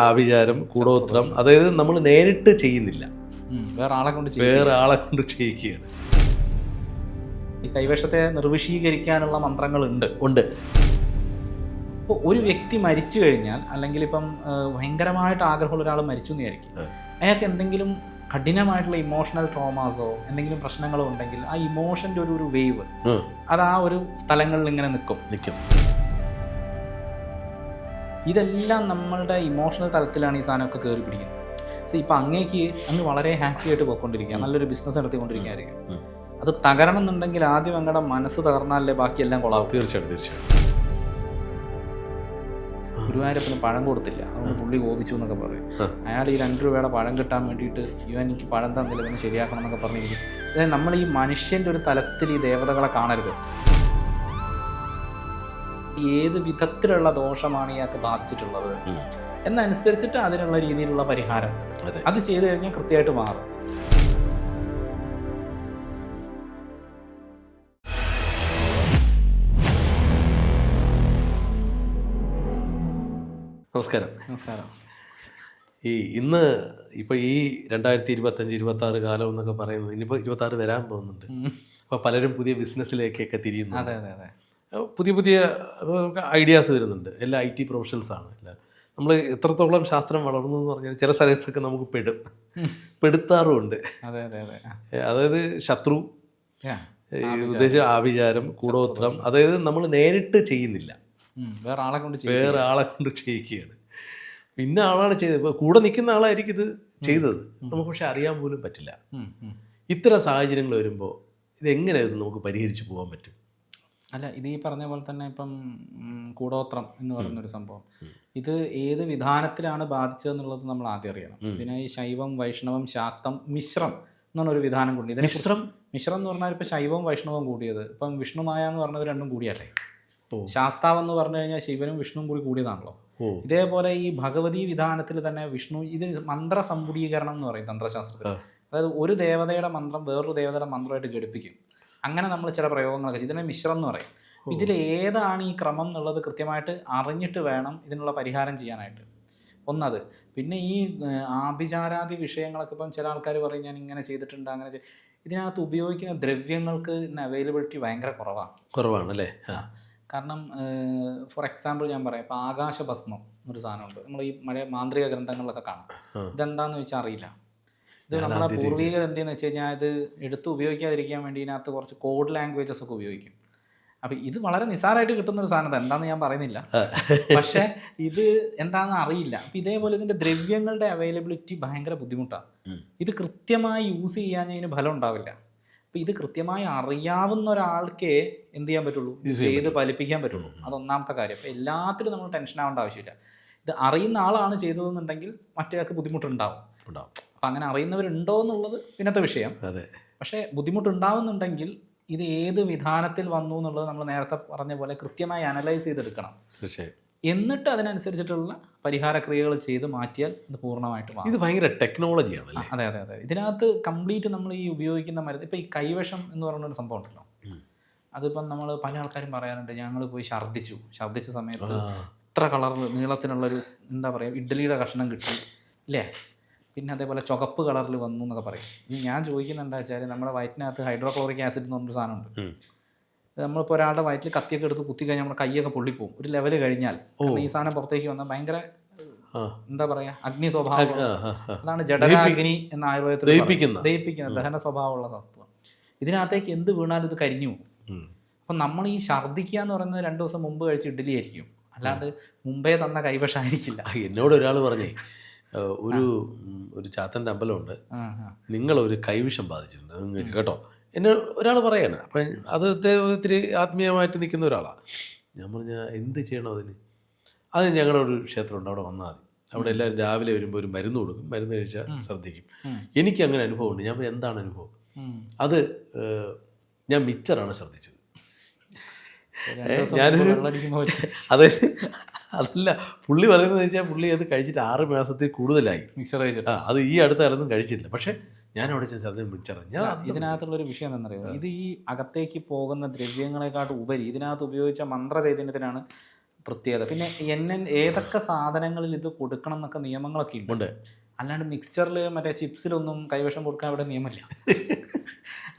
ആഭിചാരം കൂടോത്രം. അതായത് നമ്മൾ നേരിട്ട് ചെയ്യുന്നില്ല. വേറെ ആളെ കൊണ്ട് വേറെ ആളെ കൊണ്ട് ചെയ്യിക്കുകയാണ് ഈ കൈവശത്തെ നിർവിശീകരിക്കാനുള്ള മന്ത്രങ്ങൾ ഉണ്ട്. ഇപ്പോൾ ഒരു വ്യക്തി മരിച്ചു കഴിഞ്ഞാൽ അല്ലെങ്കിൽ ഇപ്പം ഏഹ്, ഭയങ്കരമായിട്ട് ആഗ്രഹമുള്ള ഒരാൾ മരിച്ചു എന്ന് വിചാരിക്കും. അയാൾക്ക് എന്തെങ്കിലും കഠിനമായിട്ടുള്ള ഇമോഷണൽ ട്രോമാസോ എന്തെങ്കിലും പ്രശ്നങ്ങളോ ഉണ്ടെങ്കിൽ ആ ഇമോഷന്റെ ഒരു ഒരു വേവ് ഉം, അത് ആ ഒരു സ്ഥലങ്ങളിൽ ഇങ്ങനെ നിൽക്കും. നിൽക്കും. ഇതെല്ലാം നമ്മളുടെ ഇമോഷണൽ തലത്തിലാണ് ഈ സാധനമൊക്കെ കയറി പിടിക്കുന്നത്. സോ ഇപ്പം അങ്ങേക്ക് അങ്ങ് വളരെ ഹാപ്പി ആയിട്ട് പോയിക്കൊണ്ടിരിക്കുക നല്ലൊരു ബിസിനസ് നടത്തിക്കൊണ്ടിരിക്കുകയായിരിക്കും. അത് തകരണം എന്നുണ്ടെങ്കിൽ ആദ്യം അങ്ങടെ മനസ്സ് തകർന്നാലേ ബാക്കിയെല്ലാം കൊളാവും. തീർച്ചയായിട്ടും തീർച്ചയായിട്ടും. ഗുരുവായൂരപ്പന് പഴം കൊടുത്തില്ല. അതുകൊണ്ട് പുള്ളി കോപിച്ചു എന്നൊക്കെ പറയും. അയാൾ ഈ രണ്ട് രൂപയുടെ പഴം കിട്ടാൻ വേണ്ടിയിട്ട് ഇവൻ എനിക്ക് പഴം തന്നില്ല ഇവനെ ശരിയാക്കണം എന്നൊക്കെ പറഞ്ഞിരിക്കും. അതായത് നമ്മൾ ഈ മനുഷ്യന്റെ ഒരു തലത്തിൽ ഈ ദേവതകളെ കാണരുത്. ഏത് വിധത്തിലുള്ള ദോഷമാണ് ഇയാൾക്ക് ബാധിച്ചിട്ടുള്ളത്? എന്നനുസരിച്ചിട്ട് അതിനുള്ള രീതിയിലുള്ള പരിഹാരം. അത്. ചെയ്തു കഴിഞ്ഞാൽ കൃത്യമായിട്ട് മാറും. നമസ്കാരം. നമസ്കാരം. ഈ ഇന്ന് ഇപ്പോൾ ഈ രണ്ടായിരത്തി ഇരുപത്തഞ്ച് ഇരുപത്തി ആറ് കാലം എന്നൊക്കെ പറയുന്നത് ഇനിയിപ്പോൾ ഇരുപത്തി ആറ് വരാൻ പോകുന്നുണ്ട്. അപ്പോൾ പലരും പുതിയ ബിസിനസ്സിലേക്കൊക്കെ തിരിയുന്നു. അതെ അതെ അതെ. പുതിയ പുതിയ ഐഡിയാസ് വരുന്നുണ്ട്. എല്ലാ ഐ ടി പ്രൊഫഷണൽസാണ് എല്ലാവരും. നമ്മൾ എത്രത്തോളം ശാസ്ത്രം വളർന്നു എന്ന് പറഞ്ഞാൽ ചില സ്ഥലത്തൊക്കെ നമുക്ക് പെടും. പെടുത്താറുമുണ്ട്. അതെ അതെ അതെ. അതായത് ശത്രു ഉദ്ദേശിച്ച ആഭിചാരം കൂടോത്രം അതായത് നമ്മൾ നേരിട്ട് ചെയ്യുന്നില്ല. വേറെ ആളെ കൊണ്ട് വേറെ ആളെ കൊണ്ട് ചെയ്യിക്കുകയാണ് പിന്നെ ആളാണ് ചെയ്തത്. ഇപ്പോൾ കൂടെ നിൽക്കുന്ന ആളായിരിക്കും ഇത് ചെയ്തത്. നമുക്ക് പക്ഷെ അറിയാൻ പോലും പറ്റില്ല. ഇത്തരം സാഹചര്യങ്ങൾ വരുമ്പോൾ ഇത് ഇത് നമുക്ക് പരിഹരിച്ചു പോകാൻ പറ്റും? അല്ല ഇത് ഈ പറഞ്ഞ പോലെ തന്നെ ഇപ്പം കൂടോത്രം എന്ന് പറയുന്നൊരു സംഭവം. ഇത് ഏത് വിധാനത്തിലാണ് ബാധിച്ചതെന്നുള്ളത് നമ്മൾ ആദ്യം അറിയണം. ഇതിനെ ഈ ശൈവം വൈഷ്ണവം ശാക്തം മിശ്രം എന്നാണ് ഒരു വിധാനം കൂടി ഇതിനെ മിശ്രം? മിശ്രം എന്ന് പറഞ്ഞാൽ ഇപ്പം ശൈവവും വൈഷ്ണവവും കൂടിയത്. ഇപ്പം വിഷ്ണുമായ എന്ന് പറഞ്ഞത് രണ്ടും കൂടിയല്ലേ. ശാസ്താവ് എന്ന് പറഞ്ഞു കഴിഞ്ഞാൽ ശിവനും വിഷ്ണുവും കൂടി കൂടിയതാണല്ലോ. ഇതേപോലെ ഈ ഭഗവതി വിധാനത്തിൽ തന്നെ വിഷ്ണു ഇത് മന്ത്ര സമ്പുടീകരണം എന്ന് പറയും തന്ത്രശാസ്ത്രത്തിൽ. അതായത് ഒരു ദേവതയുടെ മന്ത്രം വേറൊരു ദേവതയുടെ മന്ത്രമായിട്ട് ഘടിപ്പിക്കും. അങ്ങനെ നമ്മൾ ചില പ്രയോഗങ്ങളൊക്കെ ചെയ്യും. ഇതിനെ മിശ്രം എന്ന് പറയും. ഇതിൽ ഏതാണ് ഈ ക്രമം എന്നുള്ളത് കൃത്യമായിട്ട് അറിഞ്ഞിട്ട് വേണം ഇതിനുള്ള പരിഹാരം ചെയ്യാനായിട്ട്. ഒന്നത്. പിന്നെ ഈ ആഭിചാരാദി വിഷയങ്ങളൊക്കെ ഇപ്പം ചില ആൾക്കാർ പറയും ഞാൻ ഇങ്ങനെ ചെയ്തിട്ടുണ്ട് അങ്ങനെ ചെയ്-" ഇതിനകത്ത് ഉപയോഗിക്കുന്ന ദ്രവ്യങ്ങൾക്ക് ഇന്ന് അവൈലബിലിറ്റി ഭയങ്കര കുറവാണ് കുറവാണ് അല്ലേ? കാരണം ഫോർ എക്സാമ്പിൾ ഞാൻ പറയാം. ഇപ്പോൾ ആകാശഭസ്മം ഒരു സാധനമുണ്ട്. നമ്മൾ ഈ മഴ മാന്ത്രിക ഗ്രന്ഥങ്ങളിലൊക്കെ കാണാം. ഇതെന്താണെന്ന് വെച്ചാൽ അറിയില്ല. ഇത് നമ്മുടെ പൂർവികർ എന്തെന്ന് വെച്ച് കഴിഞ്ഞാൽ ഇത് എടുത്ത് ഉപയോഗിക്കാതിരിക്കാൻ വേണ്ടി ഇതിനകത്ത് കുറച്ച് കോഡ് ലാംഗ്വേജസ് ഒക്കെ ഉപയോഗിക്കും. അപ്പം ഇത് വളരെ നിസ്സാരമായിട്ട് കിട്ടുന്ന ഒരു സാധനം എന്താണെന്ന് ഞാൻ പറയുന്നില്ല. പക്ഷേ ഇത് എന്താണെന്ന് അറിയില്ല. അപ്പം ഇതേപോലെ ഇതിന്റെ ദ്രവ്യങ്ങളുടെ അവൈലബിലിറ്റി ഭയങ്കര ബുദ്ധിമുട്ടാണ്. ഇത് കൃത്യമായി യൂസ് ചെയ്യാൻ അതിന് ഫലം ഉണ്ടാവില്ല. അപ്പം ഇത് കൃത്യമായി അറിയാവുന്ന ഒരാൾക്കേ എന്ത് ചെയ്യാൻ പറ്റുള്ളൂ? ചെയ്ത് ഫലിപ്പിക്കാൻ പറ്റുള്ളൂ. അതൊന്നാമത്തെ കാര്യം. അപ്പം എല്ലാത്തിലും നമ്മൾ ടെൻഷൻ ആവേണ്ട ആവശ്യമില്ല. ഇത് അറിയുന്ന ആളാണ് ചെയ്തതെന്നുണ്ടെങ്കിൽ മറ്റേയാൾക്ക് ബുദ്ധിമുട്ടുണ്ടാവും. ഉണ്ടാവും. അപ്പം അങ്ങനെ അറിയുന്നവരുണ്ടോ എന്നുള്ളത് പിന്നത്തെ വിഷയം. അതെ. പക്ഷേ ബുദ്ധിമുട്ടുണ്ടാവുന്നുണ്ടെങ്കിൽ ഇത് ഏത് വിധാനത്തിൽ വന്നു എന്നുള്ളത് നമ്മൾ നേരത്തെ പറഞ്ഞ പോലെ കൃത്യമായി അനലൈസ് ചെയ്തെടുക്കണം. തീർച്ചയായും. എന്നിട്ട് അതിനനുസരിച്ചിട്ടുള്ള പരിഹാര ക്രിയകൾ ചെയ്ത് മാറ്റിയാൽ ഇത് പൂർണമായിട്ട് മാറും. ഇത് ഭയങ്കര ടെക്നോളജിയാണ് അതെ അതെ അതെ. ഇതിനകത്ത് കംപ്ലീറ്റ് നമ്മൾ ഈ ഉപയോഗിക്കുന്ന മരുന്ന് ഇപ്പം ഈ കൈവശം എന്ന് പറയുന്ന ഒരു സംഭവം ഉണ്ടല്ലോ. അതിപ്പം നമ്മൾ പല ആൾക്കാരും പറയാറുണ്ട് ഞങ്ങൾ പോയി ഛർദ്ദിച്ചു. ഛർദ്ദിച്ച സമയത്ത്. ഇത്ര കളറിൽ നീളത്തിനുള്ളൊരു എന്താ പറയുക ഇഡ്ഡലിയുടെ കഷ്ണം കിട്ടി. ഇല്ലേ? പിന്നെ അതേപോലെ ചുവപ്പ് കളറിൽ വന്നു എന്നൊക്കെ പറയും. ഇനി ഞാൻ ചോദിക്കുന്നത് എന്താ വെച്ചാൽ നമ്മുടെ വയറ്റിനകത്ത് ഹൈഡ്രോക്ലോറിക് ആസിഡ് എന്ന് പറഞ്ഞൊരു സാധനമുണ്ട്. നമ്മളിപ്പോൾ ഒരാളുടെ വയറ്റിൽ കത്തിയൊക്കെ എടുത്ത് കുത്തി കഴിഞ്ഞാൽ നമ്മുടെ കൈയൊക്കെ പൊള്ളിപ്പോവും. ഒരു ലെവൽ കഴിഞ്ഞാൽ ഈ സാധനം പുറത്തേക്ക് വന്നാൽ ഭയങ്കര എന്താ പറയാ അഗ്നി സ്വഭാവം. അതാണ് ജഡരാഗ്നി എന്ന ആയുർവേദത്തിൽ ദഹിപ്പിക്കുന്ന. ദഹന സ്വഭാവമുള്ള വസ്തുവാണ് ഇതിനകത്തേക്ക് എന്ത് വീണാലും ഇത് കരിഞ്ഞു പോകും. അപ്പം നമ്മൾ ഈ ഛർദ്ദിക്കുക എന്ന് പറയുന്നത് രണ്ട് ദിവസം മുമ്പ് കഴിച്ച് ഇഡ്ഡലി ആയിരിക്കും. അല്ലാണ്ട് മുമ്പേ തന്ന കൈവശമായിരിക്കില്ല എന്നോട് ഒരാൾ പറഞ്ഞേ ഒരു ഒരു ചാത്തന്റെ അമ്പലമുണ്ട്. നിങ്ങൾ ഒരു നിങ്ങളൊരു കൈവിഷം ബാധിച്ചിട്ടുണ്ട്. നിങ്ങൾക്ക് കേട്ടോ. എന്നെ ഒരാൾ പറയാണ്. അപ്പം അത് ഇത്തിരി ആത്മീയമായിട്ട് നിൽക്കുന്ന ഒരാളാണ് ഞാൻ പറഞ്ഞ എന്ത് ചെയ്യണം അതിന്? അത് ഞങ്ങളുടെ ഒരു ക്ഷേത്രമുണ്ട്. അവിടെ വന്നാൽ മതി. അവിടെ എല്ലാവരും രാവിലെ വരുമ്പോൾ ഒരു മരുന്ന് കൊടുക്കും. മരുന്ന് കഴിച്ചാൽ ശ്രദ്ധിക്കും. എനിക്ക് അങ്ങനെ അനുഭവമുണ്ട് ഞാൻ എന്താണ് അനുഭവം? അത് ഞാൻ മിച്ചറാണ് ശ്രദ്ധിച്ചത്. ഞാനൊരു- മുമ്പ് വെള്ളമടിക്കുമ്പോൾ വെച്ച്. അത്. അതല്ല പുള്ളി പറയുന്നത് വെച്ചാൽ പുള്ളി അത് കഴിച്ചിട്ട് ആറ് മാസത്തിൽ കൂടുതലായി. മിക്സർ കഴിച്ചിട്ട് ആ അത് ഈ അടുത്ത കാലത്തും കഴിച്ചിട്ടില്ല. പക്ഷേ ഞാൻ അവിടെ ചെന്ന് ശ്രദ്ധ മിച്ചറ ഞാൻ അന്ന് ഇതിനകത്തുള്ള ഒരു വിഷയം എന്താണെന്നറിയോ? ഇത് ഈ അകത്തേക്ക് പോകുന്ന ദ്രവ്യങ്ങളെക്കാട്ട് ഉപരി ഇതിനകത്ത് ഉപയോഗിച്ച മന്ത്ര ചൈതന്യത്തിനാണ് പ്രത്യേകത. പിന്നെ എന്നെ ഏതൊക്കെ സാധനങ്ങളിൽ ഇത് കൊടുക്കണം എന്നൊക്കെ നിയമങ്ങളൊക്കെ ഉണ്ട്. അല്ലാണ്ട് മിക്സ്ചറിൽ മറ്റേ ചിപ്സിലൊന്നും കൈവശം കൊടുക്കാൻ ഇവിടെ നിയമമില്ല.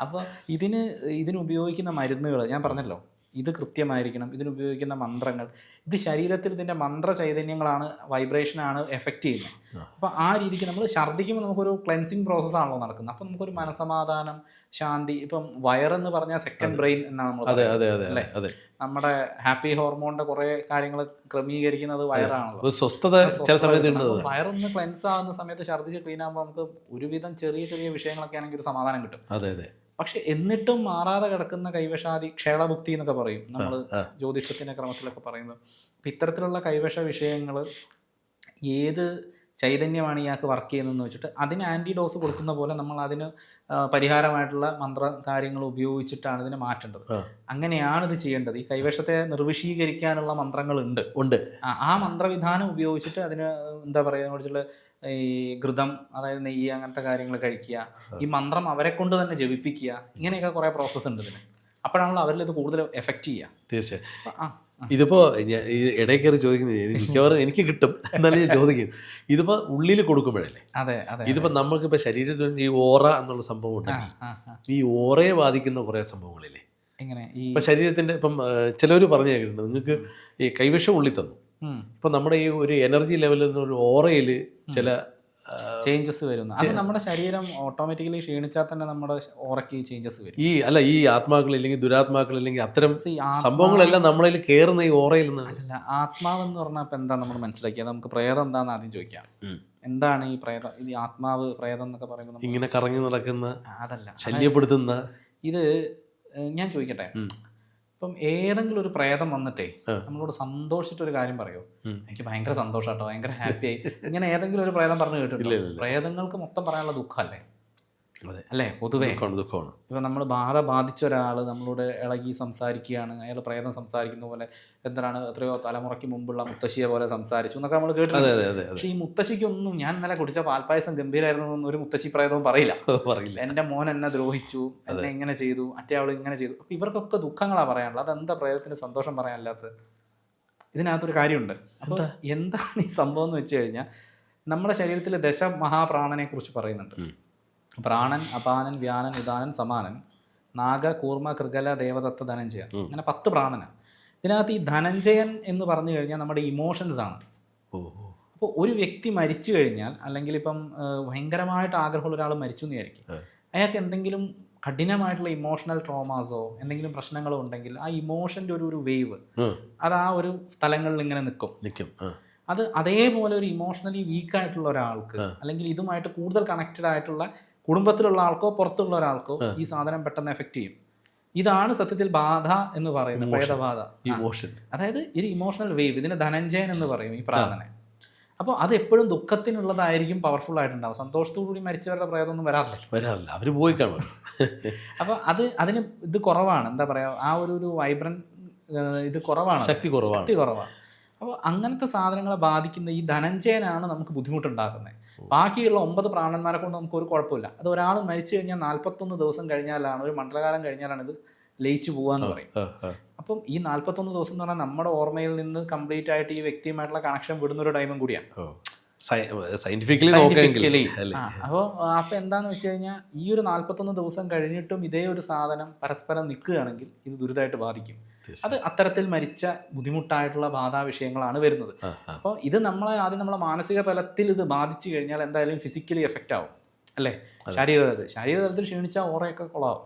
അപ്പോൾ ഇതിന് ഇതിന് ഉപയോഗിക്കുന്ന മരുന്നുകൾ ഞാൻ പറഞ്ഞല്ലോ ഇത് കൃത്യമായിരിക്കണം ഇതിനുപയോഗിക്കുന്ന മന്ത്രങ്ങൾ. ഇത് ശരീരത്തിൽ ഇതിന്റെ മന്ത്ര ചൈതന്യങ്ങളാണ് വൈബ്രേഷനാണ് എഫക്റ്റ് ചെയ്യുന്നത്. അപ്പോൾ ആ രീതിക്ക് നമ്മൾ ഛർദ്ദിക്കുമ്പോൾ നമുക്കൊരു ക്ലെൻസിങ് പ്രോസസ്സാണല്ലോ നടക്കുന്നത്. അപ്പോൾ നമുക്കൊരു മനസമാധാനം ശാന്തി ഇപ്പം വയറെന്ന് പറഞ്ഞാൽ സെക്കൻഡ് ബ്രെയിൻ എന്നാണ് നമ്മൾ അതെ അതെ അതെ? അതെ. നമ്മുടെ ഹാപ്പി ഹോർമോണിന്റെ കുറേ കാര്യങ്ങൾ ക്രമീകരിക്കുന്നത് വയറാണല്ലോ. സ്വസ്ഥത ചില സമയത്ത് വയറൊന്ന് ക്ലെൻസ് ആകുന്ന സമയത്ത് ഛർദ്ദിച്ച് ക്ലീൻ ആകുമ്പോൾ നമുക്ക് ഒരുവിധം ചെറിയ ചെറിയ വിഷയങ്ങളൊക്കെ ആണെങ്കിൽ ഒരു സമാധാനം കിട്ടും. അതെ അതെ. പക്ഷെ എന്നിട്ടും മാറാതെ കിടക്കുന്ന കൈവശാദി ക്ഷേളഭുക്തി എന്നൊക്കെ പറയും. നമ്മൾ ജ്യോതിഷത്തിന്റെ ജ്യോതിഷത്തിന്റെ ക്രമത്തിലൊക്കെ പറയുന്നത്. അപ്പം ഇത്തരത്തിലുള്ള കൈവശ വിഷയങ്ങൾ ഏത് ചൈതന്യമാണ് ഇയാൾക്ക് വർക്ക് ചെയ്യുന്നതെന്ന് വെച്ചിട്ട് അതിന് ആന്റിഡോസ് കൊടുക്കുന്ന പോലെ നമ്മൾ അതിന് പരിഹാരമായിട്ടുള്ള മന്ത്ര കാര്യങ്ങൾ ഉപയോഗിച്ചിട്ടാണ് ഇതിനെ മാറ്റേണ്ടത്. അങ്ങനെയാണ് ഇത് ചെയ്യേണ്ടത്. ഈ കൈവശത്തെ നിർവിശീകരിക്കാനുള്ള മന്ത്രങ്ങളുണ്ട്. ഉണ്ട്. ആ ആ മന്ത്രവിധാനം ഉപയോഗിച്ചിട്ട് അതിന് എന്താ പറയുക ഈ ഘൃതം അതായത് നെയ്യ് അങ്ങനത്തെ കാര്യങ്ങൾ കഴിക്കുക. ഈ മന്ത്രം അവരെ കൊണ്ട് തന്നെ ജപിപ്പിക്കുക. ഇങ്ങനെയൊക്കെ കുറേ പ്രോസസ്സ് ഉണ്ട് ഇതിന്. അപ്പോഴാണല്ലോ അവരിൽ ഇത് കൂടുതൽ എഫക്റ്റ് ചെയ്യുക. തീർച്ചയായും. ആ ഇതിപ്പോ ഈ ഇടയിൽ കയറി ചോദിക്കുന്നത് എനിക്ക് മിക്കവാറും എനിക്ക് കിട്ടും എന്നാലും ഞാൻ ചോദിക്കും ഇതിപ്പോ ഉള്ളിൽ കൊടുക്കുമ്പോഴല്ലേ? അതെ അതെ ഇതിപ്പോ നമുക്കിപ്പോ ശരീരത്തിൽ ഈ ഓറ എന്നുള്ള സംഭവം ഉണ്ട് ഉണ്ടെങ്കിൽ. ഈ ഓറയെ ബാധിക്കുന്ന കുറെ സംഭവങ്ങളില്ലേ? ഇപ്പൊ ശരീരത്തിന്റെ ഇപ്പം ചിലവർ പറഞ്ഞു കേട്ടിട്ടുണ്ട്. നിങ്ങൾക്ക് ഈ കൈവശം ഉള്ളിൽ തന്നു. ഇപ്പൊ നമ്മുടെ ഈ ഒരു എനർജി ലെവലിൽ നിന്ന് ഒരു ഓറയിൽ ചില ചേഞ്ചസ് വരുന്നു. അത് നമ്മുടെ ശരീരം ഓട്ടോമാറ്റിക്കലി ക്ഷീണിച്ചാൽ തന്നെ നമ്മുടെ ഓറയ്ക്ക് ചേഞ്ചസ് വരും. ഈ അല്ല ഈ ആത്മാക്കൾ ഇല്ലെങ്കിൽ ദുരാത്മാക്കൾ ഇല്ലെങ്കിൽ അത്തരം സംഭവങ്ങളെല്ലാം നമ്മളിൽ കയറുന്ന ഈ ഓറയിൽ നിന്ന് അല്ല ആത്മാവെന്ന് പറഞ്ഞാൽ ഇപ്പം എന്താ നമ്മൾ മനസ്സിലാക്കിയത് നമുക്ക് പ്രേതം എന്താന്ന് ആദ്യം ചോദിക്കാം. എന്താണ് ഈ പ്രേതം? ഇത് ഈ ആത്മാവ് പ്രേതം എന്നൊക്കെ പറയുമ്പോൾ ഇങ്ങനെ കറങ്ങി നടക്കുന്ന അതല്ല. ശല്യപ്പെടുത്തുന്ന ഇത് ഞാൻ ചോദിക്കട്ടെ. ഇപ്പം ഏതെങ്കിലും ഒരു പ്രേതം വന്നിട്ടേ. നമ്മളോട് സന്തോഷിച്ചൊരു കാര്യം പറയോ. എനിക്ക് ഭയങ്കര സന്തോഷാട്ടോ ഭയങ്കര ഹാപ്പി ആയി ഇങ്ങനെ ഏതെങ്കിലും ഒരു പ്രേതം പറഞ്ഞു കേട്ടിട്ടില്ല പ്രേതങ്ങൾക്ക് മൊത്തം പറയാനുള്ള ദുഃഖമല്ലേ? അതെ. അല്ലേ? പൊതുവേ. ദുഃഖമാണ് ദുഃഖമാണ്. ഇപ്പം നമ്മൾ ബാധ ബാധിച്ച ഒരാൾ നമ്മളോട് ഇളകി സംസാരിക്കുകയാണ് അയാൾ പ്രേതം സംസാരിക്കുന്ന പോലെ എന്താണ് എത്രയോ തലമുറയ്ക്ക് മുമ്പുള്ള മുത്തശ്ശിയെ പോലെ സംസാരിച്ചു എന്നൊക്കെ നമ്മൾ കേട്ടത് കേട്ടിട്ടുണ്ട് പക്ഷേ ഈ മുത്തശ്ശിക്കൊന്നും ഞാൻ ഇന്നലെ കുടിച്ച പാൽപ്പായസം ഗംഭീരായിരുന്നു എന്നൊന്നും ഒരു മുത്തശ്ശി പ്രേതവും പറയില്ല. പറയില്ല. എന്റെ മോൻ എന്നെ ദ്രോഹിച്ചു എന്നെ ഇങ്ങനെ ചെയ്തു മറ്റേ അവൾ ഇങ്ങനെ ചെയ്തു. അപ്പം ഇവർക്കൊക്കെ ദുഃഖങ്ങളാണ് പറയാനുള്ളത്. അതെന്താ പ്രേതത്തിന് സന്തോഷം പറയാനില്ലാത്തത് ഇതിനകത്തൊരു കാര്യമുണ്ട്. അപ്പോൾ എന്താണ് ഈ സംഭവം എന്ന് വെച്ച് കഴിഞ്ഞാൽ നമ്മുടെ ശരീരത്തിലെ ദശ മഹാപ്രാണനെ കുറിച്ച് പറയുന്നുണ്ട്. പ്രാണൻ അപാനൻ വ്യാനൻ ഉദാനൻ സമാനൻ നാഗ കൂർമ്മ കൃഗല ദേവദത്ത ധനഞ്ജയ. അങ്ങനെ പത്ത് പ്രാണനാണ് ഇതിനകത്ത് ഈ ധനഞ്ജയൻ എന്ന് പറഞ്ഞു കഴിഞ്ഞാൽ നമ്മുടെ ഇമോഷൻസ് ആണ്. അപ്പോൾ ഒരു വ്യക്തി മരിച്ചു കഴിഞ്ഞാൽ അല്ലെങ്കിൽ ഇപ്പം ഭയങ്കരമായിട്ട് ആഗ്രഹമുള്ള ഒരാൾ മരിച്ചു എന്ന് വിചാരിക്കും. അയാൾക്ക് എന്തെങ്കിലും കഠിനമായിട്ടുള്ള ഇമോഷണൽ ട്രോമാസോ എന്തെങ്കിലും പ്രശ്നങ്ങളോ ഉണ്ടെങ്കിൽ ആ ഇമോഷന്റെ ഒരു ഒരു വേവ് അത് ആ ഒരു സ്ഥലങ്ങളിൽ ഇങ്ങനെ നിൽക്കും. നിൽക്കും. അത് അതേപോലെ ഒരു ഇമോഷണലി വീക്കായിട്ടുള്ള ഒരാൾക്ക് അല്ലെങ്കിൽ ഇതുമായിട്ട് കൂടുതൽ കണക്റ്റഡ് ആയിട്ടുള്ള കുടുംബത്തിലുള്ള ആൾക്കോ പുറത്തുള്ള ഒരാൾക്കോ ഈ സാധനം പെട്ടെന്ന് എഫക്റ്റ് ചെയ്യും. ഇതാണ് സത്യത്തിൽ ബാധ എന്ന് പറയുന്നത് പ്രേതബാധ. ഇമോഷൻ അതായത് ഒരു ഇമോഷണൽ വേവ് ഇതിന് ധനഞ്ജയൻ എന്ന് പറയും ഈ പ്രാർത്ഥന. അപ്പോൾ അത് എപ്പോഴും ദുഃഖത്തിനുള്ളതായിരിക്കും പവർഫുൾ ആയിട്ടുണ്ടാവും സന്തോഷത്തോടു കൂടി മരിച്ചവരുടെ പ്രേതമൊന്നും വരാറില്ല. വരാറില്ല. അവർ പോയി കാണും. അപ്പോൾ അത് അതിന് ഇത് കുറവാണ്. എന്താ പറയുക ആ ഒരു ഒരു വൈബ്രൻ ഇത് കുറവാണ്. ശക്തി കുറവാണ്. ശക്തി കുറവാണ്. അപ്പോൾ അങ്ങനത്തെ സാധനങ്ങളെ ബാധിക്കുന്ന ഈ ധനഞ്ജയനാണ് നമുക്ക് ബുദ്ധിമുട്ടുണ്ടാക്കുന്നത്. ബാക്കിയുള്ള ഒമ്പത് പ്രാണന്മാരെ കൊണ്ട് നമുക്ക് ഒരു കുഴപ്പമില്ല. അത് ഒരാൾ മരിച്ചു കഴിഞ്ഞാൽ നാൽപ്പത്തൊന്ന് ദിവസം കഴിഞ്ഞാലാണ് ഒരു മണ്ഡലകാലം കഴിഞ്ഞാലാണ് ഇത് ലയിച്ചു പോകാന്ന് പറയും. അപ്പം ഈ നാൽപ്പത്തൊന്ന് ദിവസം എന്ന് പറഞ്ഞാൽ നമ്മുടെ ഓർമ്മയിൽ നിന്ന് കംപ്ലീറ്റ് ആയിട്ട് ഈ വ്യക്തിയുമായിട്ടുള്ള കണക്ഷൻ വിടുന്ന ഒരു ടൈമും കൂടിയാണ്. സയന്റിഫിക്കലി നോക്കുകയെങ്കിൽ അപ്പോ അപ്പൊ എന്താന്ന് അപ്പോൾ അപ്പോൾ എന്താണെന്ന് വെച്ച് കഴിഞ്ഞാൽ ഈ ഒരു നാൽപ്പത്തൊന്ന് ദിവസം കഴിഞ്ഞിട്ടും ഇതേ ഒരു സാധനം പരസ്പരം നിൽക്കുകയാണെങ്കിൽ ഇത് ദുരിതമായിട്ട് ബാധിക്കും. അത് അത്തരത്തിൽ മരിച്ച ബുദ്ധിമുട്ടായിട്ടുള്ള ബാധാ വിഷയങ്ങളാണ് വരുന്നത്. അപ്പോൾ ഇത് നമ്മളെ ആദ്യം നമ്മളെ മാനസിക തലത്തിൽ ഇത് ബാധിച്ചു കഴിഞ്ഞാൽ എന്തായാലും ഫിസിക്കലി എഫക്റ്റ് ആവും. അല്ലേ? ശരീരതലത്തിൽ ശരീരതലത്തിൽ ക്ഷീണിച്ചാൽ ഓറയൊക്കെ കൊളാവും.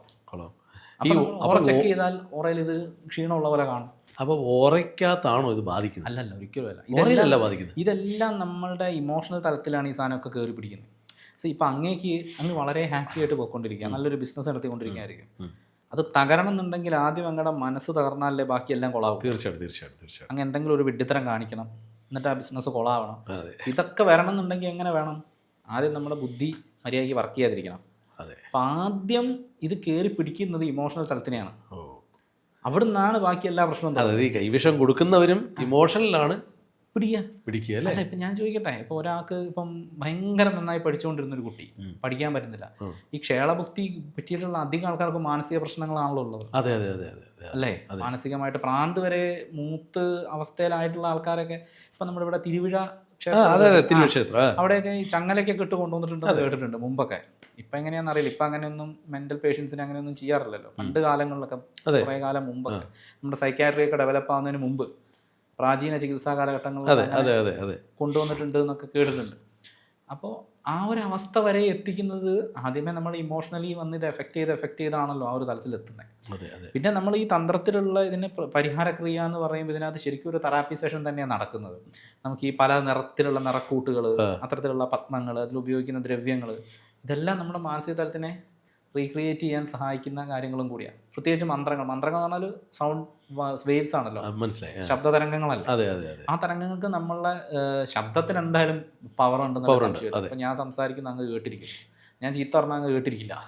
ഈ ഓറ ചെക്ക് ചെയ്താൽ ഓറയിൽ ഇത് ക്ഷീണമുള്ള പോലെ കാണും. അപ്പൊ ഓറയ്ക്കകത്താണോ ഇത് ബാധിക്കുന്നത്? അല്ലല്ല ഒരിക്കലും അല്ല. ഓറയിലല്ല ബാധിക്കുന്നത്? ഇതെല്ലാം നമ്മളുടെ ഇമോഷണൽ തലത്തിലാണ് ഈ സാധനമൊക്കെ കയറി പിടിക്കുന്നത്. സോ ഇപ്പം അങ്ങേക്ക് അങ്ങ് വളരെ ഹാപ്പി ആയിട്ട് പോയിക്കൊണ്ടിരിക്കുക നല്ലൊരു ബിസിനസ് നടത്തിക്കൊണ്ടിരിക്കുകയായിരിക്കും. അത് തകരണം എന്നുണ്ടെങ്കിൽ ആദ്യം അങ്ങടെ മനസ്സ് തകർന്നാലേ ബാക്കിയെല്ലാം കൊളാവും. തീർച്ചയായിട്ടും തീർച്ചയായിട്ടും തീർച്ചയായിട്ടും. അങ്ങ് എന്തെങ്കിലും ഒരു വിഡ്ഢിത്തരം കാണിക്കണം. എന്നിട്ട് ആ ബിസിനസ് കൊളാവണം. ഇതൊക്കെ വരണം എന്നുണ്ടെങ്കിൽ എങ്ങനെ വേണം? ആദ്യം നമ്മുടെ ബുദ്ധി മര്യാദയ്ക്ക് വർക്ക് ചെയ്യാതിരിക്കണം. അതെ. അപ്പം ആദ്യം ഇത് കയറി പിടിക്കുന്നത് ഇമോഷണൽ തലത്തിനെയാണ്. ഓ. അവിടെ നിന്നാണ് ബാക്കി എല്ലാ പ്രശ്നവും അതായത് ഈ കൈവിഷം കൊടുക്കുന്നവരും ഇമോഷണലാണ് പിടിക്കുക പിടിക്കുക അല്ലേ? അല്ല ഇപ്പം ഞാൻ ചോദിക്കട്ടെ ഇപ്പോൾ ഒരാൾക്ക് ഇപ്പം ഭയങ്കര നന്നായി പഠിച്ചുകൊണ്ടിരുന്ന ഒരു കുട്ടി പഠിക്കാൻ പറ്റുന്നില്ല. ഈ ക്ഷേളഭുക്തി പറ്റിയിട്ടുള്ള അധികം ആൾക്കാർക്ക് മാനസിക പ്രശ്നങ്ങളാണല്ലോ ഉള്ളത്. അതെ അതെ അതെ അതെ അല്ലേ? മാനസികമായിട്ട് പ്രാന്ത് വരെ മൂത്ത് അവസ്ഥയിലായിട്ടുള്ള ആൾക്കാരൊക്കെ ഇപ്പം നമ്മുടെ ഇവിടെ തിരുവിഴ ക്ഷേത്രം അവിടെയൊക്കെ ഈ ചങ്ങലൊക്കെ ഇട്ട് കൊണ്ടുവന്നിട്ടുണ്ട് കേട്ടിട്ടുണ്ട് മുമ്പൊക്കെ. ഇപ്പൊ എങ്ങനെയാണെന്ന് അറിയില്ല. ഇപ്പൊ അങ്ങനെയൊന്നും മെന്റൽ പേഷ്യൻസിന് അങ്ങനെയൊന്നും ചെയ്യാറില്ലല്ലോ. പണ്ട് കാലങ്ങളിലൊക്കെ കുറെ കാലം മുമ്പൊക്കെ. നമ്മുടെ സൈക്കാട്രി ഒക്കെ ഡെവലപ്പ് ആവുന്നതിന് മുമ്പ് പ്രാചീന ചികിത്സാ കാലഘട്ടങ്ങളിൽ കൊണ്ടുവന്നിട്ടുണ്ട് എന്നൊക്കെ കേട്ടിട്ടുണ്ട്. അപ്പോൾ ആ ഒരു അവസ്ഥ വരെ എത്തിക്കുന്നത് ആദ്യമേ നമ്മൾ ഇമോഷണലി വന്ന് ഇത് എഫക്ട് ചെയ്ത് എഫക്ട് ചെയ്താണല്ലോ ആ ഒരു തലത്തിൽ എത്തുന്നത് പിന്നെ നമ്മൾ ഈ തന്ത്രത്തിലുള്ള ഇതിന് പ്ര- പരിഹാരക്രിയ എന്ന് പറയുമ്പോൾ ഇതിനകത്ത് ശരിക്കും ഒരു തെറാപ്പി സെഷൻ തന്നെയാണ് നടക്കുന്നത്. നമുക്ക് ഈ പല നിറത്തിലുള്ള നിറക്കൂട്ടുകൾ അത്തരത്തിലുള്ള പത്മങ്ങൾ അതിൽ ഉപയോഗിക്കുന്ന ദ്രവ്യങ്ങൾ ഇതെല്ലാം നമ്മുടെ മാനസിക തലത്തിനെ റീക്രിയേറ്റ് ചെയ്യാൻ സഹായിക്കുന്ന കാര്യങ്ങളും കൂടിയാണ്. പ്രത്യേകിച്ച് മന്ത്രങ്ങൾ. മന്ത്രങ്ങൾ എന്ന് പറഞ്ഞാൽ സൗണ്ട് വേവ്സ് ആണല്ലോ. മനസ്സിലായി. ശബ്ദ തരംഗങ്ങളല്ല? അതെ അതെ അതെ. ആ തരംഗങ്ങൾക്ക് നമ്മളെ ഏഹ്, ശബ്ദത്തിന് എന്തായാലും പവർ ഉണ്ടെന്ന് ഞാൻ സംസാരിക്കുന്ന അങ്ങ് കേട്ടിരിക്കും. ഞാൻ ചീത്ത പറഞ്ഞാൽ അങ്ങ് കേട്ടിരിക്കില്ല.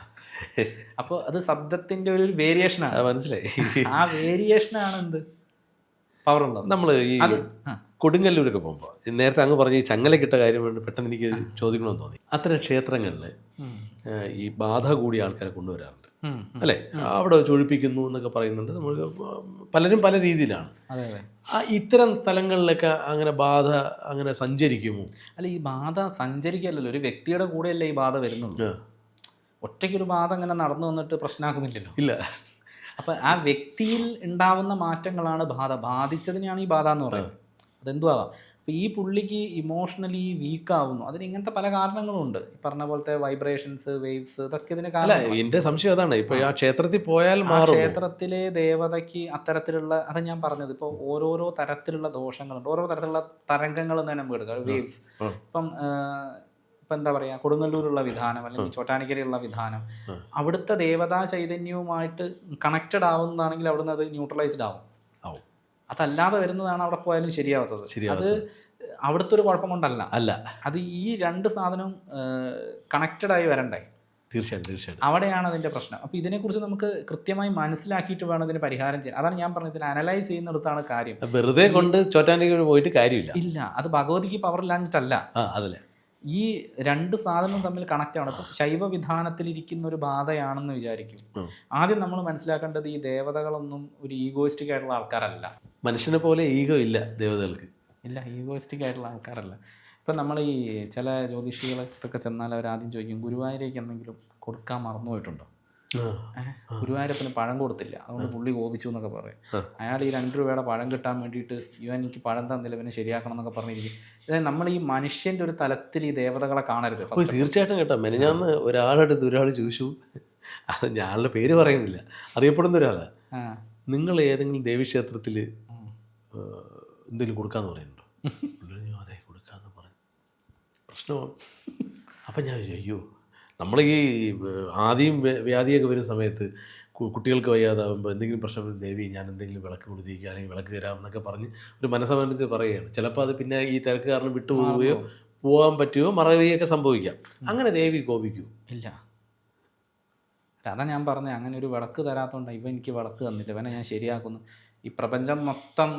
അപ്പോൾ അത് ശബ്ദത്തിന്റെ ഒരു വേരിയേഷനാണ് മനസ്സിലായി. ആ വേരിയേഷനാണ് എന്ത്? പവർ ഉള്ളത്. നമ്മൾ ഈ. കൊടുങ്ങല്ലൂരൊക്കെ പോകുമ്പോൾ നേരത്തെ അങ്ങ് പറഞ്ഞ ഈ ചങ്ങലക്കിട്ട കാര്യം പെട്ടെന്ന് എനിക്ക് ചോദിക്കണമെന്ന് തോന്നി. അത്തരം ക്ഷേത്രങ്ങളിൽ ഈ ബാധ കൂടിയ ആൾക്കാരെ കൊണ്ടുവരാറുണ്ട്. അല്ലെ? അവിടെ ചൊഴിപ്പിക്കുന്നു എന്നൊക്കെ പറയുന്നുണ്ട്. നമ്മൾ പലരും പല രീതിയിലാണ്. ആ ഇത്തരം സ്ഥലങ്ങളിലൊക്കെ അങ്ങനെ ബാധ അങ്ങനെ സഞ്ചരിക്കുമോ? അല്ല ഈ ബാധ സഞ്ചരിക്കല്ലല്ലോ. ഒരു വ്യക്തിയുടെ കൂടെയല്ലേ ഈ ബാധ വരുന്നുള്ളൂ. ഒറ്റയ്ക്ക് ഒറ്റയ്ക്കൊരു ബാധ അങ്ങനെ നടന്നു വന്നിട്ട് പ്രശ്നമാക്കുന്നില്ലല്ലോ ഇല്ല. അപ്പം ആ വ്യക്തിയിൽ ഉണ്ടാവുന്ന മാറ്റങ്ങളാണ് ബാധ. ബാധിച്ചതിനെയാണ് ഈ ബാധ എന്ന് പറയുന്നത്. അതെന്തു അപ്പോൾ ഈ പുള്ളിക്ക് ഇമോഷണലി വീക്കാവുന്നു അതിന് ഇങ്ങനത്തെ പല കാരണങ്ങളുണ്ട്. പറഞ്ഞ പോലത്തെ വൈബ്രേഷൻസ് വേവ്സ് ഇതൊക്കെ ഇതിന് കാരണം എന്റെ സംശയം അതാണ്. ഇപ്പോൾ ആ. ക്ഷേത്രത്തിൽ പോയാൽ മാറും ക്ഷേത്രത്തിലെ ദേവതയ്ക്ക് അത്തരത്തിലുള്ള അത് ഞാൻ പറഞ്ഞത് ഇപ്പോൾ ഓരോരോ തരത്തിലുള്ള ദോഷങ്ങളുണ്ട്. ഓരോ തരത്തിലുള്ള തരംഗങ്ങൾ തന്നെ നമുക്ക് എടുക്കാം. വേവ്സ്. ഇപ്പം ഇപ്പം എന്താ പറയുക കൊടുങ്ങല്ലൂരുള്ള വിധാനം അല്ലെങ്കിൽ ചോട്ടാനിക്കരയുള്ള വിധാനം. അവിടുത്തെ ദേവതാ ചൈതന്യവുമായിട്ട് കണക്റ്റഡ് ആവുന്നതാണെങ്കിൽ അവിടുന്ന് അത് ന്യൂട്രലൈസ്ഡ് ആവും. അതല്ലാതെ വരുന്നതാണ് അവിടെ പോയാലും ശരിയാവാത്തത്. അത്. അവിടുത്തെ ഒരു കുഴപ്പം കൊണ്ടല്ല അല്ല. അത് ഈ രണ്ട് സാധനവും കണക്റ്റഡ് ആയി വരണ്ടേ? തീർച്ചയായിട്ടും തീർച്ചയായിട്ടും. അവിടെയാണ് അതിന്റെ പ്രശ്നം. അപ്പോൾ ഇതിനെക്കുറിച്ച് നമുക്ക് കൃത്യമായി മനസ്സിലാക്കിയിട്ട് വേണം ഇതിന് പരിഹാരം ചെയ്യാൻ. അതാണ് ഞാൻ പറഞ്ഞത് ഇതിൽ അനലൈസ് ചെയ്യുന്നിടത്താണ് കാര്യം. വെറുതെ കൊണ്ട് ചോറ്റാനിക്ക് പോയിട്ട് കാര്യമില്ല. ഇല്ല. അത് ഭഗവതിക്ക് പവർ ഇല്ലാഞ്ഞിട്ടല്ല. അതല്ലേ. ഈ രണ്ട് സാധനവും തമ്മിൽ കണക്റ്റ് ആണ് ഇപ്പം ശൈവ വിധാനത്തിലിരിക്കുന്ന ഒരു ബാധയാണെന്ന് വിചാരിക്കും. ആദ്യം നമ്മൾ മനസ്സിലാക്കേണ്ടത് ഈ ദേവതകളൊന്നും ഒരു ഈഗോയിസ്റ്റിക് ആയിട്ടുള്ള ആൾക്കാരല്ല. മനുഷ്യനെ പോലെ ഈഗോ ഇല്ല ദേവതകൾക്ക്. ഇല്ല ഈഗോയിസ്റ്റിക് ആയിട്ടുള്ള ആൾക്കാരല്ല. ഇപ്പം നമ്മൾ ഈ ചില ജ്യോതിഷികളൊക്കെ ചെന്നാൽ അവർ ആദ്യം ചോദിക്കും ഗുരുവായൂരേക്ക് എന്തെങ്കിലും കൊടുക്കാൻ മറന്നുപോയിട്ടുണ്ടോ ഏഹ് ഗുരുവായൂരപ്പന് പഴം കൊടുത്തില്ല. അതുകൊണ്ട് പുള്ളി കോപിച്ചു എന്നൊക്കെ പറയും. അയാൾ ഈ രണ്ട് രൂപയുടെ പഴം കിട്ടാൻ വേണ്ടിയിട്ട് ഇവൻ എനിക്ക് പഴം തന്നില്ല ഇവനെ ശരിയാക്കണം എന്നൊക്കെ പറഞ്ഞിരിക്കും. നമ്മൾ ഈ മനുഷ്യന്റെ ഒരു തലത്തിൽ ഈ ദേവതകളെ കാണരുത് തീർച്ചയായിട്ടും കേട്ടോ. മെനഞ്ഞാന്ന് ഒരാളുടെ ഒരാൾ ചോദിച്ചു. അത് ഞാളുടെ പേര് പറയുന്നില്ല. അറിയപ്പെടുന്ന ഒരാളാണ് നിങ്ങൾ ഏതെങ്കിലും ദേവീക്ഷേത്രത്തിൽ എന്തെങ്കിലും കൊടുക്കാന്ന് പറയുന്നുണ്ടോ? അതെ കൊടുക്കാന്ന് പറഞ്ഞു. പ്രശ്നമാണ് അപ്പം ഞാൻ അയ്യോ നമ്മൾ ഈ ആദ്യം വ്യാധിയൊക്കെ വരുന്ന സമയത്ത് കുട്ടികൾക്ക് വയ്യാതാവുമ്പോൾ എന്തെങ്കിലും പ്രശ്നം ദേവി ഞാൻ എന്തെങ്കിലും വിളക്ക് കൊടുത്തിരിക്കുക അല്ലെങ്കിൽ വിളക്ക് തരാം എന്നൊക്കെ പറഞ്ഞ് ഒരു മനസ്സമാനത്തിൽ പറയുകയാണ്. ചിലപ്പോൾ അത് പിന്നെ ഈ തിരക്ക് കാരണം വിട്ടുപോവുകയോ പോകാൻ പറ്റുകയോ മറവുകയൊക്കെ സംഭവിക്കാം. അങ്ങനെ ദേവി കോപിക്കൂ. ഇല്ല. അതാ ഞാൻ പറഞ്ഞത് അങ്ങനെ ഒരു വിളക്ക് തരാത്തതുകൊണ്ട് ഇവ എനിക്ക് വിളക്ക് തന്നില്ല. ഇവനെ ഞാൻ ശരിയാക്കുന്നു. ഈ പ്രപഞ്ചം മൊത്തം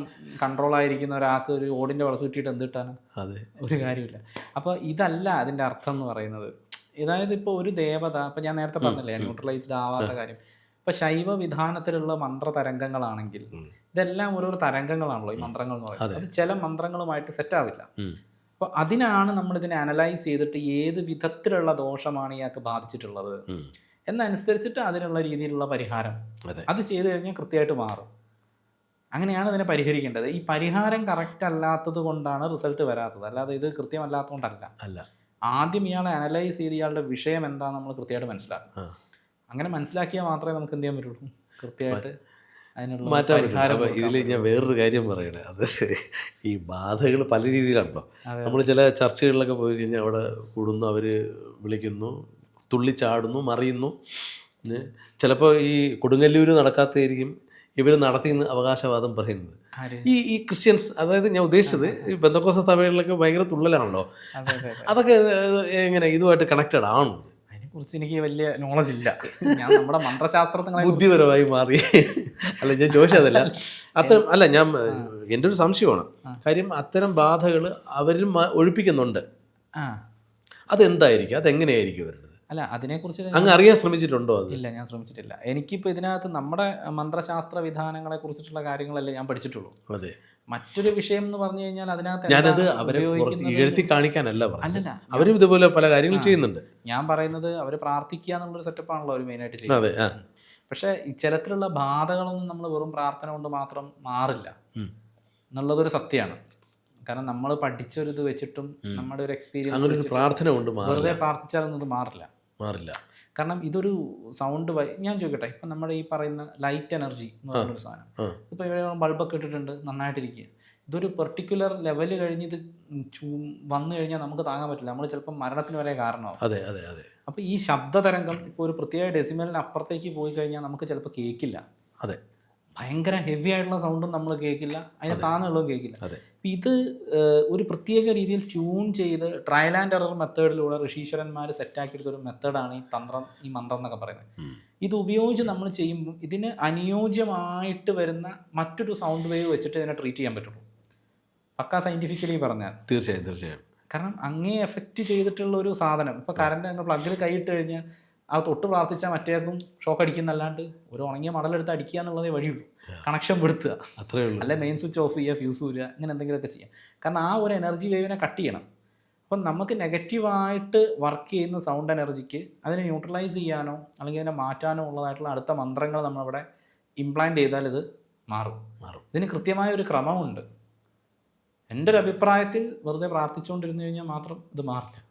കൺട്രോൾ ആയിരിക്കുന്ന ഒരാൾക്ക് ഒരു ഓടിന്റെ വിളക്ക് കിട്ടിയിട്ട് എന്ത് കിട്ടാനാണ് അതെ. ഒരു കാര്യമില്ല അപ്പോൾ ഇതല്ല അതിന്റെ അർത്ഥം എന്ന് പറയുന്നത്. അതായത് ഇപ്പോൾ ഒരു ദേവത ഇപ്പം ഞാൻ നേരത്തെ പറഞ്ഞില്ലേ ന്യൂട്രലൈസ്ഡ് ആവാത്ത കാര്യം. ഇപ്പം ശൈവ വിധാനത്തിലുള്ള മന്ത്ര തരംഗങ്ങളാണെങ്കിൽ ഇതെല്ലാം ഓരോ തരംഗങ്ങളാണല്ലോ ഈ മന്ത്രങ്ങൾ എന്ന് പറയുന്നത്. അത്. ചില മന്ത്രങ്ങളുമായിട്ട് സെറ്റ് ആവില്ല. അപ്പൊ അപ്പോൾ അതിനാണ് നമ്മൾ ഇതിനെ അനലൈസ് ചെയ്തിട്ട് ഏത് വിധത്തിലുള്ള ദോഷമാണ് ഇയാൾക്ക് ബാധിച്ചിട്ടുള്ളത്. എന്നനുസരിച്ചിട്ട് അതിനുള്ള രീതിയിലുള്ള പരിഹാരം. അതെ. അത് ചെയ്തു കഴിഞ്ഞാൽ കൃത്യമായിട്ട് മാറും. അങ്ങനെയാണ് ഇതിനെ പരിഹരിക്കേണ്ടത്. ഈ പരിഹാരം കറക്റ്റ് അല്ലാത്തത് കൊണ്ടാണ് റിസൾട്ട് വരാത്തത്. അല്ലാതെ ഇത് കൃത്യമല്ലാത്തതുകൊണ്ടല്ല. അല്ല. ആദ്യം ഇയാളെ അനലൈസ് ചെയ്ത് ഇയാളുടെ വിഷയം എന്താണെന്ന് നമ്മൾ കൃത്യമായിട്ട് മനസ്സിലാക്കും അങ്ങനെ മനസ്സിലാക്കിയാൽ മാത്രമേ നമുക്ക് എന്ത് ചെയ്യാൻ പറ്റുള്ളൂ? കൃത്യമായിട്ട് അതിനുള്ള മാറ്റാൻ ഇതിൽ ഞാൻ വേറൊരു കാര്യം പറയണേ. അത് ഈ ബാധകൾ പല രീതിയിലാണല്ലോ നമ്മൾ ചില ചർച്ചകളിലൊക്കെ പോയി കഴിഞ്ഞാൽ അവിടെ കൂടുന്നു അവർ വിളിക്കുന്നു തുള്ളിച്ചാടുന്നു മറിയുന്നു. ചിലപ്പോൾ ഈ കൊടുങ്ങല്ലൂർ നടക്കാത്തതായിരിക്കും ഇവർ നടത്തിയെന്ന് അവകാശവാദം പറയുന്നത്. ഈ ഈ ക്രിസ്ത്യൻസ് അതായത് ഞാൻ ഉദ്ദേശിച്ചത് ഈ ബന്ധക്കോസ സഭകളിലൊക്കെ ഭയങ്കര തുള്ളലാണല്ലോ. അതെ അതെ അതെ. അതൊക്കെ എങ്ങനെ ഇതുമായിട്ട് കണക്റ്റഡ് ആണോ? കുറിച്ച് എനിക്ക് വലിയ നോളജ് ഇല്ല. ഞാൻ നമ്മുടെ മന്ത്രശാസ്ത്രത്തിനെ ബുദ്ധിപരമായി മാറി. അല്ല ഞാൻ ചോദിച്ചതല്ല അത്തരം അല്ല ഞാൻ എന്റെ ഒരു സംശയമാണ്. കാര്യം അത്തരം ബാധകൾ അവരും ഒഴിപ്പിക്കുന്നുണ്ട്. അതെന്തായിരിക്കും? അതെങ്ങനെയായിരിക്കും അവരുടേത് അല്ല അതിനെക്കുറിച്ച് അങ്ങ് അറിയാൻ ശ്രമിച്ചിട്ടുണ്ടോ ഇല്ല ഞാൻ ശ്രമിച്ചിട്ടില്ല. എനിക്കിപ്പോൾ ഇതിനകത്ത് നമ്മുടെ മന്ത്രശാസ്ത്ര വിധാനങ്ങളെ കുറിച്ചിട്ടുള്ള കാര്യങ്ങളല്ലേ ഞാൻ പഠിച്ചിട്ടുള്ളൂ. അതെ. മറ്റൊരു വിഷയം എന്ന് പറഞ്ഞു കഴിഞ്ഞാൽ അതിനകത്ത് ഞാനത് അവരെ എഴുത്തി കാണിക്കാനല്ല അല്ലല്ല അവരും ഇതുപോലെ പല കാര്യങ്ങൾ ചെയ്യുന്നുണ്ട്. ഞാൻ പറയുന്നത് അവർ പ്രാർത്ഥിക്കുക എന്നുള്ളൊരു സെറ്റപ്പാണല്ലോ അവർ മെയിനായിട്ട് ചെയ്യുന്നത്. ഇത്തരത്തിലുള്ള പക്ഷേ ഈ ചിലത്തിലുള്ള ബാധകളൊന്നും നമ്മൾ വെറും പ്രാർത്ഥന കൊണ്ട് മാത്രം മാറില്ല. എന്നുള്ളതൊരു സത്യമാണ്. കാരണം നമ്മൾ പഠിച്ചൊരിത് വെച്ചിട്ടും നമ്മുടെ ഒരു എക്സ്പീരിയൻസ് പ്രാർത്ഥന കൊണ്ട് വെറുതെ പ്രാർത്ഥിച്ചാലൊന്നും ഇത് മാറില്ല. മാറില്ല. കാരണം ഇതൊരു സൗണ്ട് വൈ ഞാൻ ചോദിക്കട്ടെ ഇപ്പം നമ്മുടെ ഈ പറയുന്ന ലൈറ്റ് എനർജി എന്ന് പറയുന്നൊരു സാധനം. ഇപ്പം ഇവിടെ ബൾബൊക്കെ ഇട്ടിട്ടുണ്ട് നന്നായിട്ടിരിക്കുക ഇതൊരു പെർട്ടിക്കുലർ ലെവൽ കഴിഞ്ഞ് ഇത് ചൂ വന്നു കഴിഞ്ഞാൽ നമുക്ക് താങ്ങാൻ പറ്റില്ല. നമ്മൾ ചിലപ്പോൾ മരണത്തിന് വരെ കാരണമാവും. അതെ അതെ അതെ. അപ്പോൾ ഈ ശബ്ദ തരംഗം ഇപ്പോൾ ഒരു പ്രത്യേക ഡെസിമലിന് അപ്പുറത്തേക്ക് പോയി കഴിഞ്ഞാൽ നമുക്ക് ചിലപ്പോൾ കേൾക്കില്ല അതെ. ഭയങ്കര ഹെവി ആയിട്ടുള്ള സൗണ്ടും നമ്മൾ കേൾക്കില്ല. അതിന് താന്നുള്ളതും കേൾക്കില്ല. അപ്പം ഇത് ഒരു പ്രത്യേക രീതിയിൽ ട്യൂൺ ചെയ്ത് ട്രയൽ ആൻഡ് എറർ മെത്തേഡിലൂടെ ഋഷീശ്വരന്മാർ സെറ്റാക്കിയെടുത്ത ഒരു മെത്തേഡാണ് ഈ തന്ത്രം ഈ മന്ത്രം എന്നൊക്കെ പറയുന്നത്. ഇത് ഉപയോഗിച്ച് നമ്മൾ ചെയ്യുമ്പോൾ ഇതിന് അനുയോജ്യമായിട്ട് വരുന്ന മറ്റൊരു സൗണ്ട് വേവ് വെച്ചിട്ട് ഇതിനെ ട്രീറ്റ് ചെയ്യാൻ പറ്റുള്ളൂ. പക്കാ സയന്റിഫിക്കലി പറഞ്ഞാൽ. തീർച്ചയായും തീർച്ചയായും. കാരണം അങ്ങേ എഫക്റ്റ് ചെയ്തിട്ടുള്ള ഒരു സാധനം. ഇപ്പോൾ കറണ്ട് അങ്ങ് പ്ലഗിൽ കൈയിട്ട് കഴിഞ്ഞാൽ ആ തൊട്ട് പ്രാർത്ഥിച്ചാൽ മറ്റേക്കും ഷോക്ക് അടിക്കുന്നല്ലാണ്ട് ഒരു ഉണങ്ങിയ മടലെടുത്ത് അടിക്കുക എന്നുള്ളതേ വഴിയുള്ളൂ. കണക്ഷൻ പെടുത്തുക. അത്രേ ഉള്ളൂ. അല്ലെ മെയിൻ സ്വിച്ച് ഓഫ് ചെയ്യുക ഫ്യൂസ് ഊരുക ഇങ്ങനെ എന്തെങ്കിലുമൊക്കെ ചെയ്യാം. കാരണം ആ ഒരു എനർജി വേവിനെ കട്ട് ചെയ്യണം. അപ്പം നമുക്ക് നെഗറ്റീവായിട്ട് വർക്ക് ചെയ്യുന്ന സൗണ്ട് എനർജിക്ക് അതിനെ ന്യൂട്രലൈസ് ചെയ്യാനോ അല്ലെങ്കിൽ അതിനെ മാറ്റാനോ ഉള്ളതായിട്ടുള്ള അടുത്ത മന്ത്രങ്ങൾ നമ്മളവിടെ ഇംപ്ലാന്റ് ചെയ്താൽ ഇത് മാറും. മാറും. ഇതിന് കൃത്യമായ ഒരു ക്രമമുണ്ട്. എന്റെ ഒരു അഭിപ്രായത്തിൽ വെറുതെ പ്രാർത്ഥിച്ചുകൊണ്ടിരുന്നു കഴിഞ്ഞാൽ മാത്രം ഇത് മാറില്ല.